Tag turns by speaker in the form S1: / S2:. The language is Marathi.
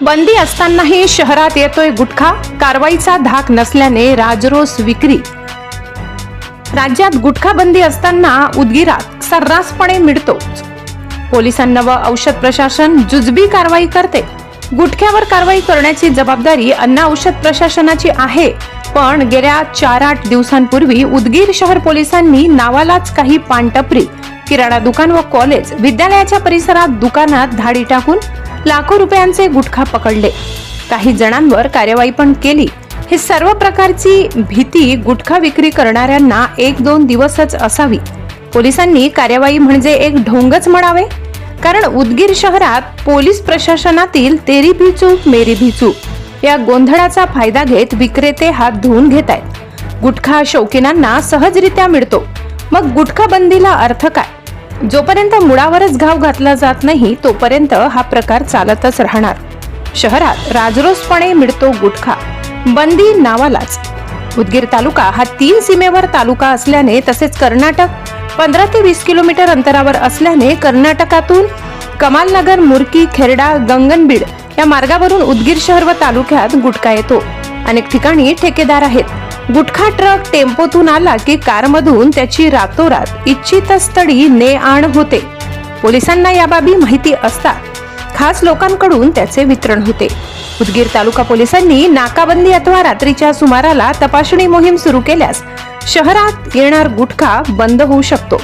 S1: बंदी असतानाही शहरात येतोय गुटखा कारवाईचा धाक नसल्याने राजरोस विक्री. राज्यात गुटखा बंदी असताना उदगीरात सर्रासपणे मिळतोच पोलिसांना व औषध प्रशासन जुजबी कारवाई करते. गुटख्यावर कारवाई करण्याची जबाबदारी अन्न औषध प्रशासनाची आहे. पण गेल्या चार आठ दिवसांपूर्वी उदगीर शहर पोलिसांनी नावालाच काही पानटपरी किराणा दुकान व कॉलेज विद्यालयाच्या परिसरात दुकानात धाडी टाकून लाखो रुपयांचे गुटखा पकडले. काही जणांवर कार्यवाही पण केली. हे सर्व प्रकारची भीती गुटखा विक्री करणाऱ्यांना एक दोन दिवसच असावी. पोलिसांनी कार्यवाही म्हणजे एक ढोंगच म्हणावे. कारण उदगीर शहरात पोलीस प्रशासनातील तेरी भी चूक मेरी भी चूक या गोंधळाचा फायदा घेत विक्रेते हात धुवून घेत आहेत गुटखा शौकीनांना सहजरित्या मिळतो. मग गुटखा बंदीला अर्थ काय? जोपर्यंत मुळावरच घाव घातला जात नाही तोपर्यंत हा प्रकार चालतच राहणार. शहरात राजरोसपणे मिळतो गुटखा. बंदी नावालाच. उदगीर तालुका हा तीन सीमेवर तालुका असल्याने तसेच कर्नाटक पंधरा ते वीस किलोमीटर अंतरावर असल्याने कर्नाटकातून कमालनगर मुरकी खेरडा गंगनबीड या मार्गावरून उदगीर शहर व तालुक्यात गुटखा येतो. अनेक ठिकाणी ठेकेदार आहेत. गुटखा ट्रक टेम्पोतून आला की कारमधून त्याची रातोरात इच्छित स्थळी ने आण होते. पोलिसांना याबाबी माहिती असतात खास लोकांकडून त्याचे वितरण होते. उदगीर तालुका पोलिसांनी नाकाबंदी अथवा रात्रीच्या सुमाराला तपासणी मोहीम सुरू केल्यास शहरात येणार गुटखा बंद होऊ शकतो.